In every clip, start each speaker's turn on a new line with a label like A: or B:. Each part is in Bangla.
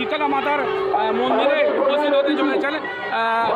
A: শীতলা মাতার মন্দিরে উপস্থিত হতে চলেছেন আহ,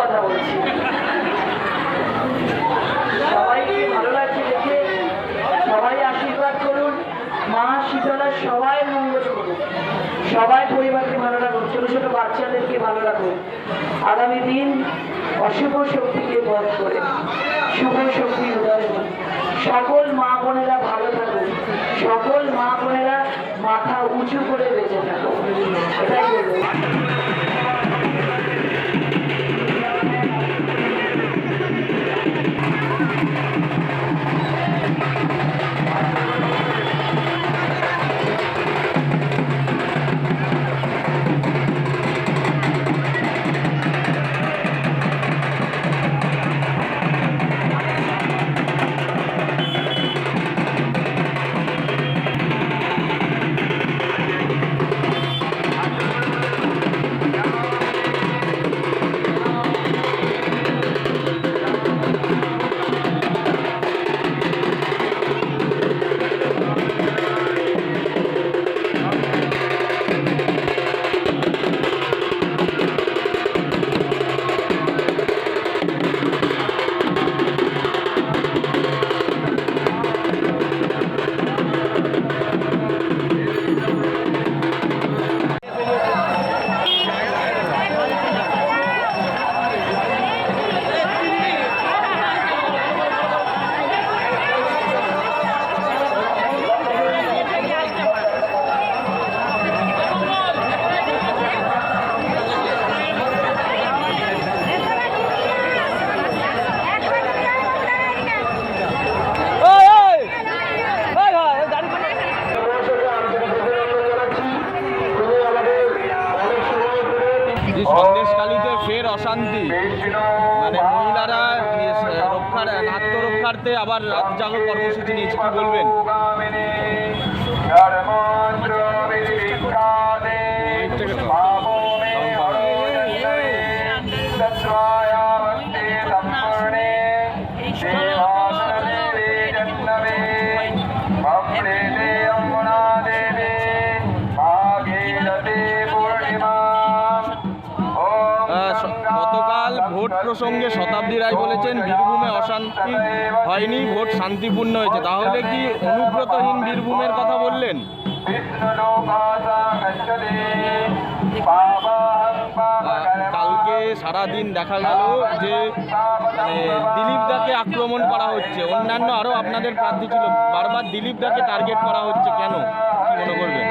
B: কথা বলছি। সবাইকে ভালো লাগছে দেখে সবাই আশীর্বাদ করুন, মা শীতলার সবাই মঙ্গল করুন সবাই পরিবারকে ভালো রাখুন ছোট ছোট বাচ্চাদেরকে ভালো রাখুন আগামী দিন অশুভ শক্তিকে বধ করে, শুভ শক্তি উদয় সকল মা বোনেরা ভালো থাকুন সকল মা বোনেরা মাথা উঁচু করে বেঁচে থাকুন এটাই বলব।
C: আত্মরক্ষার্থে আবার রাত জাগো কর্মসূচি নিয়েছে কি বলবেন? প্রসঙ্গে শতাব্দী রায় বলেছেন, বীরভূমে অশান্তি হয়নি, ভোট শান্তিপূর্ণ হয়েছে। তাহলে কি অনুব্রতহীন বীরভূমের কথা বললেন? কালকে সারাদিন দেখা গেল যে মানে দিলীপ দাকে আক্রমণ করা হচ্ছে। অন্যান্য আরও আপনাদের প্রার্থী ছিল। বারবার দিলীপ দাকে টার্গেট করা হচ্ছে কেন? কি মনে করবেন?